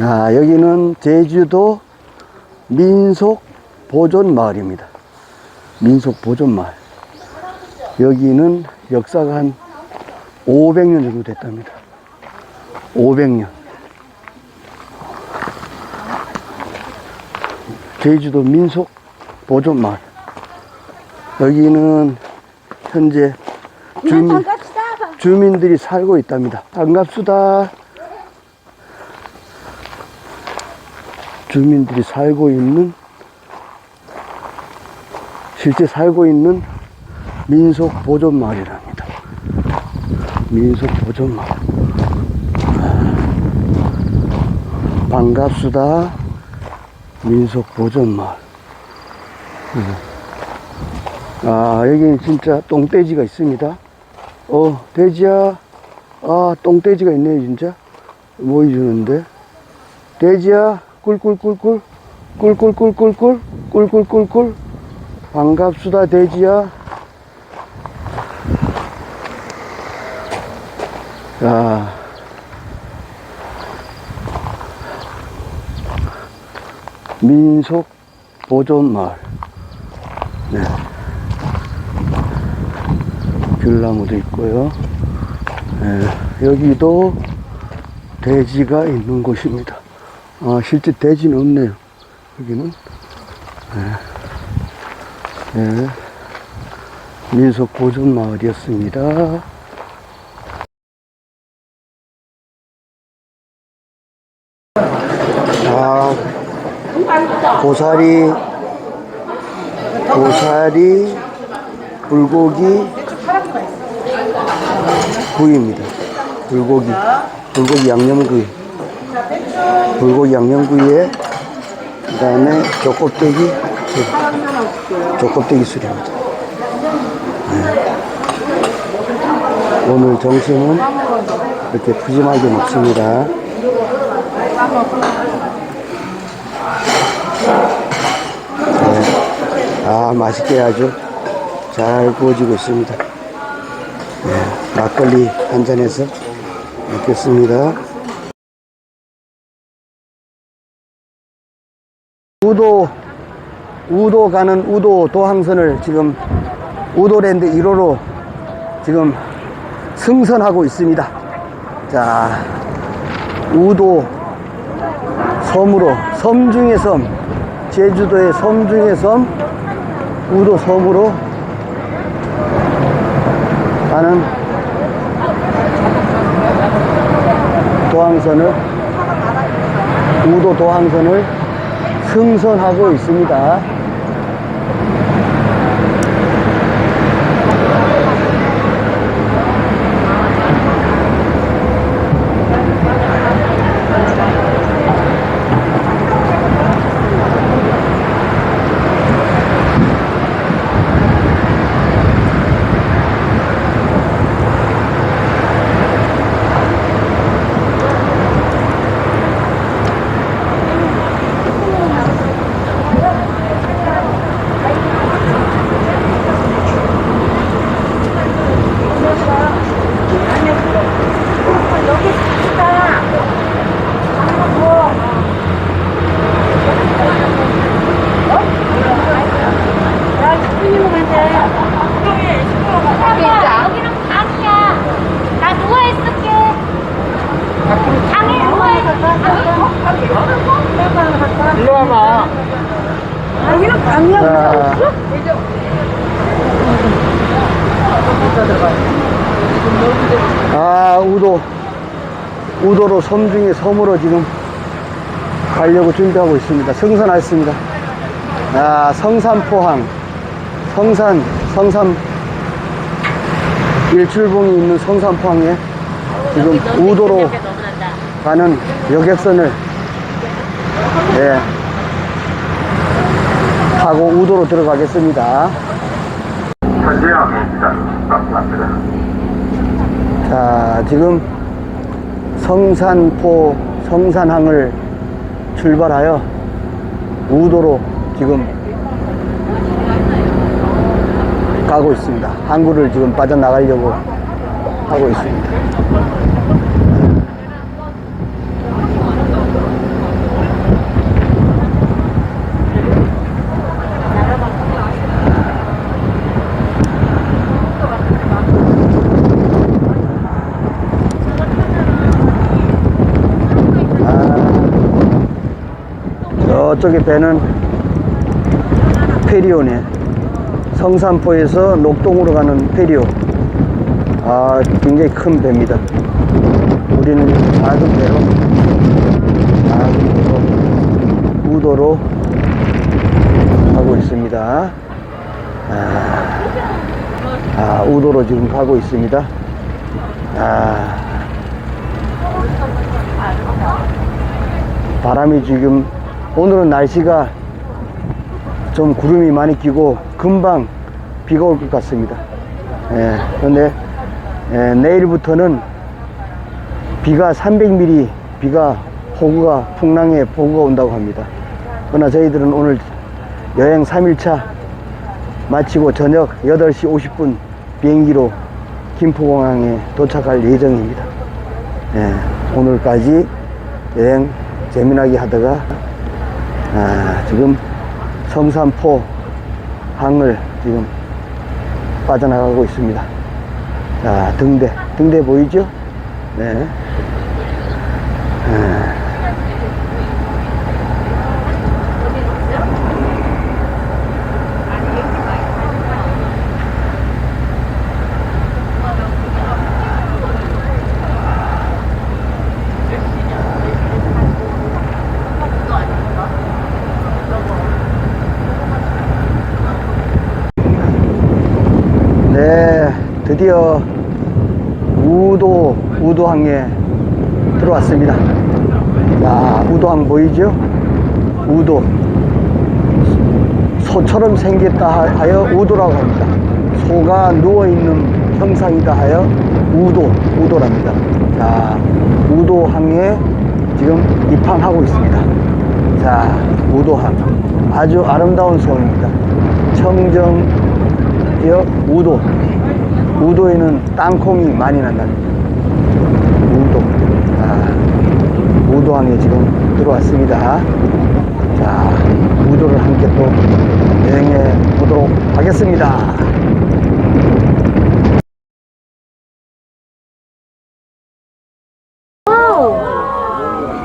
아, 여기는 제주도 민속 보존 마을입니다. 민속 보존 마을. 여기는 역사가 한 500년 정도 됐답니다. 500년. 제주도 민속 보존 마을. 여기는 현재 주민. 주민들이 살고 있답니다. 반갑수다. 주민들이 살고 있는, 실제 살고 있는 민속 보존 마을이랍니다. 민속 보존 마을. 반갑수다. 민속 보존 마을. 음. 아, 여기는 진짜 똥돼지가 있습니다. 어, 돼지야. 아, 똥돼지가 있네, 진짜. 뭐 해주는데? 돼지야, 꿀꿀꿀꿀. 꿀꿀꿀꿀꿀. 꿀꿀꿀꿀. 반갑수다, 돼지야. 야. 민속 보존 마을. 네. 귤나무도 있고요. 예, 여기도 돼지가 있는 곳입니다. 아, 실제 돼지는 없네요. 여기는. 예, 예, 민속 보존 마을이었습니다. 아, 고사리, 고사리, 불고기, 구이입니다. 불고기, 불고기 양념구이, 불고기 양념구이에 그 다음에 조껍데기, 술, 조껍데기 술입니다. 네. 오늘 점심은 이렇게 푸짐하게 먹습니다. 네. 아 맛있게 아주 잘 구워지고 있습니다. 네, 막걸리 한 잔해서 먹겠습니다. 우도 우도 가는 우도 도항선을 지금 우도랜드 1호로 지금 승선하고 있습니다. 자, 우도 섬으로 섬 중의 섬 제주도의 섬 중의 섬 우도 섬으로 가는 도항선을 우도 도항선을 승선하고 있습니다. 여기 삽시다. 야, 스님한테. 진짜? 여기는 방이야. 나 누워 있을게. 방에 누워 있을게. 일로 와봐. 여기는 방이야. 자, 아, 우도. 우도로 섬 중에 섬으로 지금 가려고 준비하고 있습니다. 승선하였습니다. 아, 성산포항. 성산, 성산, 일출봉이 있는 성산포항에 지금 우도로 가는 여객선을 예, 타고 우도로 들어가겠습니다. 현재 항입니다. 감사합니다. 자, 지금 성산포 성산항을 출발하여 우도로 지금 가고 있습니다. 항구를 지금 빠져나가려고 하고 있습니다. 저쪽에 배는 페리오네. 성산포에서 녹동으로 가는 페리오. 아, 굉장히 큰 배입니다. 우리는 작은 배로, 작은 배로, 우도로 가고 있습니다. 아, 아, 우도로 지금 가고 있습니다. 아, 바람이 지금 오늘은 날씨가 좀 구름이 많이 끼고 금방 비가 올 것 같습니다. 예, 근데 예, 내일부터는 비가 300mm 비가 폭우가 풍랑에 폭우가 온다고 합니다. 그러나 저희들은 오늘 여행 3일차 마치고 저녁 8시 50분 비행기로 김포공항에 도착할 예정입니다. 예, 오늘까지 여행 재미나게 하다가 아, 지금 성산포 항을 지금 빠져나가고 있습니다. 자, 등대, 등대 보이죠? 네. 아. 네, 드디어 우도, 우도항에 들어왔습니다. 자, 우도항 보이죠? 우도. 소처럼 생겼다 하- 하여 우도라고 합니다. 소가 누워있는 형상이다 하여 우도, 우도랍니다. 자, 우도항에 지금 입항하고 있습니다. 자, 우도항. 아주 아름다운 섬입니다. 청정역 우도. 우도에는 땅콩이 많이 난답니다. 우도. 아, 우도 항에 지금 들어왔습니다. 자, 우도를 함께 또 여행해 보도록 하겠습니다.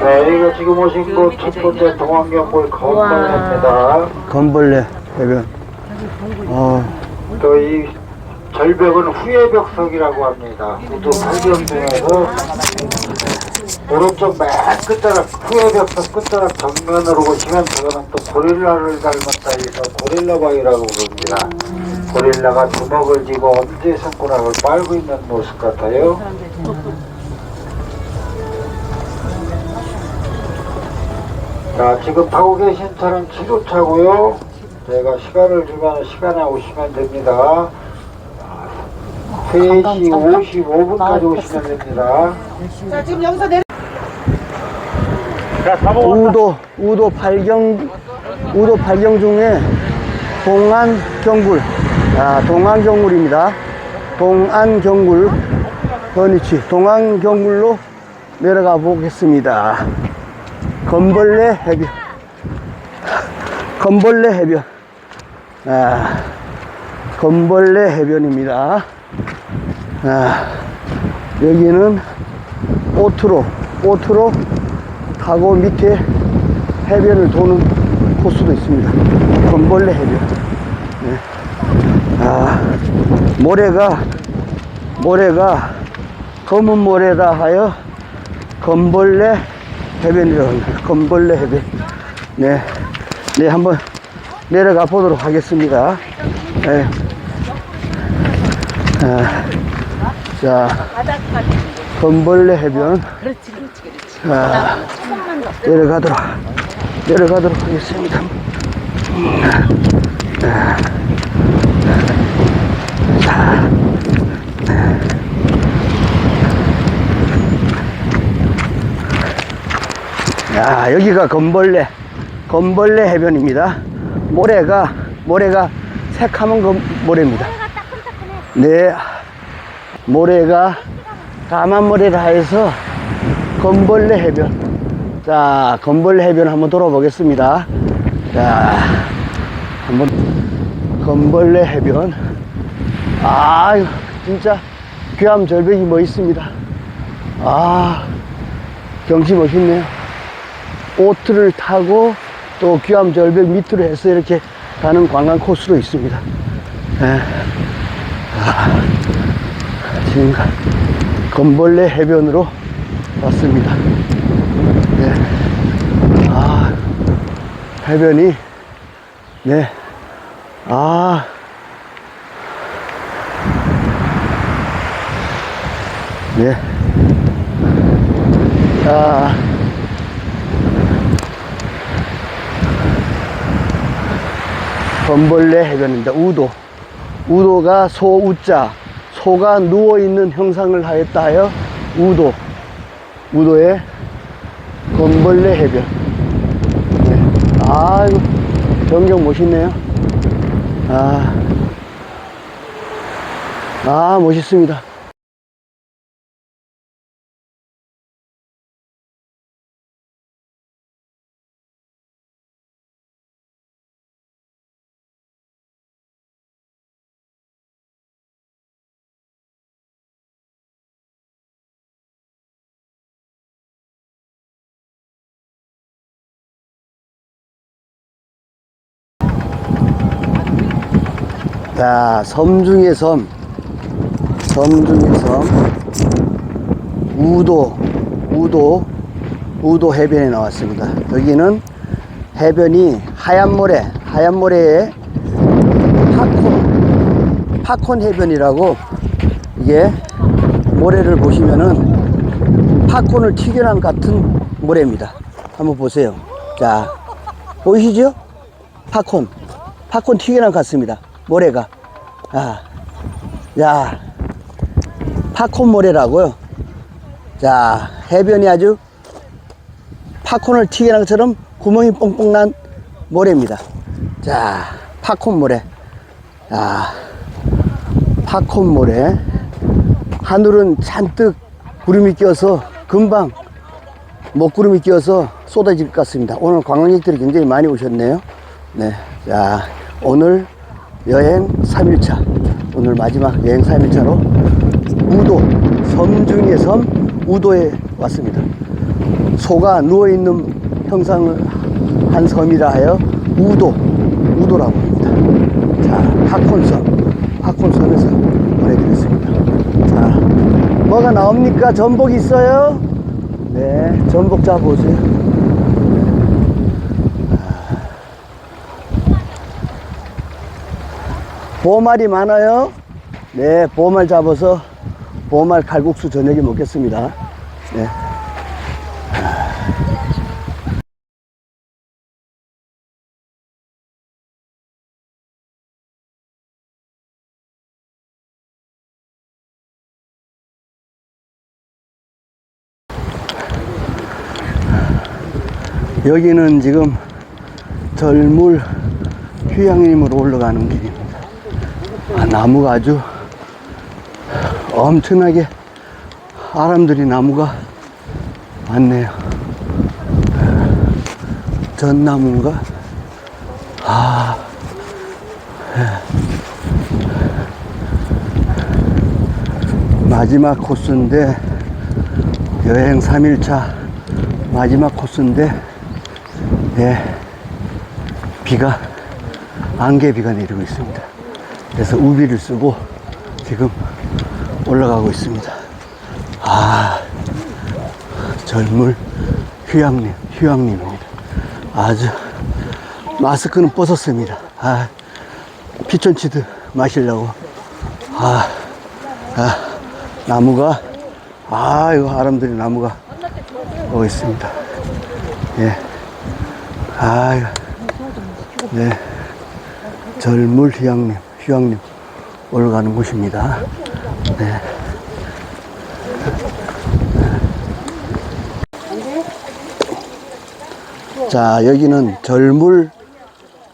네, 이거 지금 오신 곳 첫 번째 동안경골 건벌입니다. 건벌레 해변. 어, 또이 절벽은 후예벽석이라고 합니다. 우도 발견 중에서 오른쪽 맨 끝자락 후예벽석 끝자락 정면으로 보시면 저거는 또 고릴라를 닮았다 해서 고릴라바위라고 부릅니다. 고릴라가 주먹을 쥐고 엄지의 손가락을 빨고 있는 모습 같아요. 자, 지금 타고 계신 차는 지도차고요. 제가 시간을 주면 시간에 오시면 됩니다. 3시 55분까지 오시면 됩니다. 우도, 우도 발경, 우도 발경 중에 동안 경굴. 아, 동안 경굴입니다. 동안 경굴. 건이치. 동안 경굴로 내려가 보겠습니다. 건벌레 해변. 건벌레 해변. 아, 건벌레 해변입니다. 아, 여기는 오트로, 오트로 타고 밑에 해변을 도는 코스도 있습니다. 건벌레 해변. 네. 아, 모래가, 모래가 검은 모래다 하여 건벌레 해변이라고 합니다. 건벌레 해변. 네. 네, 한번 내려가 보도록 하겠습니다. 네. 아, 자, 건벌레 해변. 자, 내려가도록, 내려가도록 하겠습니다. 자, 야, 여기가 건벌레, 건벌레 해변입니다. 모래가, 모래가 새카만 건 모래입니다. 네, 모래가 까만 모래라 해서 건벌레 해변. 자, 건벌레 해변 한번 돌아보겠습니다. 자, 한번 건벌레 해변. 아, 진짜 귀함 절벽이 멋있습니다. 아, 경치 멋있네요. 보트를 타고 또 귀암 절벽 밑으로 해서 이렇게 가는 관광 코스로 있습니다. 예. 아, 지금 건벌레 해변으로 왔습니다. 네. 아, 해변이, 네. 아, 네. 아, 건벌레 해변입니다. 우도. 우도가 소우자. 소가 누워있는 형상을 하였다 하여 우도. 우도의 건벌레 해변. 네. 아이고, 전경 멋있네요. 아, 아, 멋있습니다. 자, 섬 중의 섬. 섬 중의 섬. 우도, 우도, 우도 해변에 나왔습니다. 여기는 해변이 하얀 모래, 하얀 모래에 파콘, 파콘 해변이라고 이게 모래를 보시면은 팝콘을 튀겨난 같은 모래입니다. 한번 보세요. 자, 보이시죠? 팝콘. 팝콘 튀겨난 것 같습니다. 모래가. 아, 자, 팝콘 모래라고요. 자, 해변이 아주 팝콘을 튀겨난 것처럼 구멍이 뻥뻥 난 모래입니다. 자, 팝콘 모래. 자, 팝콘 모래. 하늘은 잔뜩 구름이 껴서 금방 먹구름이 끼어서 쏟아질 것 같습니다. 오늘 관광객들이 굉장히 많이 오셨네요. 네. 자, 오늘 여행 3일차. 오늘 마지막 여행 3일차로 우도, 섬 중의 섬 우도에 왔습니다. 소가 누워있는 형상을 한 섬이라 하여 우도, 우도라고 합니다. 자, 하콘섬, 하콘섬에서 보내드렸습니다. 자, 뭐가 나옵니까? 전복 있어요? 네, 전복 잡아보세요. 보말이 많아요. 네, 보말 잡아서 보말 칼국수 저녁에 먹겠습니다. 네. 여기는 지금 절물 휴양림으로 올라가는 길입니다. 아, 나무가 아주 엄청나게 사람들이 나무가 많네요. 전나무인가? 아, 예. 마지막 코스인데 여행 3일차 마지막 코스인데 예, 비가 안개비가 내리고 있습니다. 그래서 우비를 쓰고 지금 올라가고 있습니다. 아, 젊을 휴양림, 휴양림입니다. 아주 마스크는 벗었습니다. 아, 피톤치드 마시려고. 아, 아, 나무가, 아, 이거 사람들이 나무가 오고 있습니다. 예. 아, 네. 절물 휴양림, 휴양림 올라가는 곳입니다. 네. 자, 여기는 절물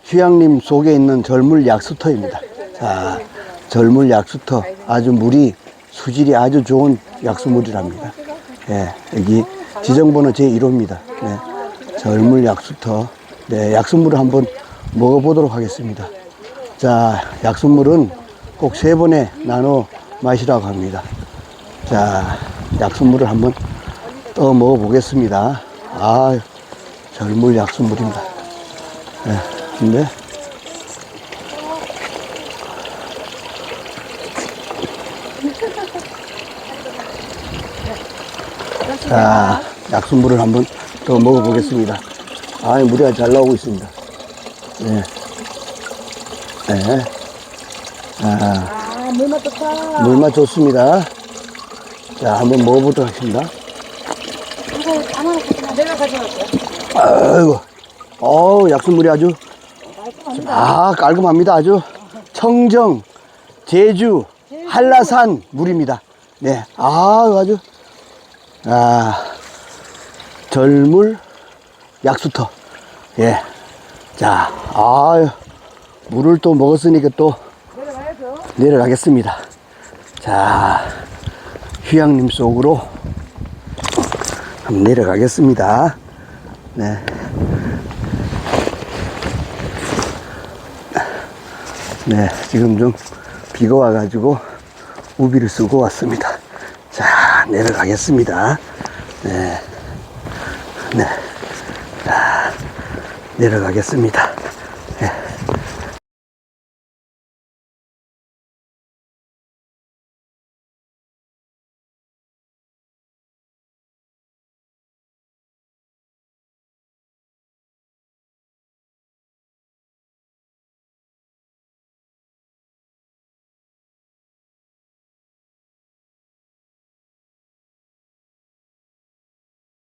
휴양림 속에 있는 절물 약수터입니다. 자, 절물 약수터 아주 물이 수질이 아주 좋은 약수물이랍니다. 예, 여기 지정번호 제1호입니다. 네, 절물 약수터. 네, 약수물을 한번 먹어보도록 하겠습니다. 자, 약수물은 꼭 세 번에 나눠 마시라고 합니다. 자, 약수물을 한번 떠 먹어보겠습니다. 아, 절물 약수물입니다. 네, 근데 자, 약순물을 한번 더 먹어보겠습니다. 아, 물이 잘 나오고 있습니다. 네. 네. 아, 아, 물맛 좋다. 물맛 좋습니다. 자, 한번 먹어보도록 하겠습니다. 이거 담아놓고 내가 가져갈게. 아이고, 어우, 약수물이 아주, 아, 깔끔합니다. 아주 청정, 제주, 한라산 물입니다. 네, 아, 아주, 아, 절물, 약수터. 예. 자, 아유, 물을 또 먹었으니까 또 내려가겠습니다. 자, 휴양림 속으로 한번 내려가겠습니다. 네. 네, 지금 좀 비가 와가지고 우비를 쓰고 왔습니다. 자, 내려가겠습니다. 네. 네. 자, 내려가겠습니다.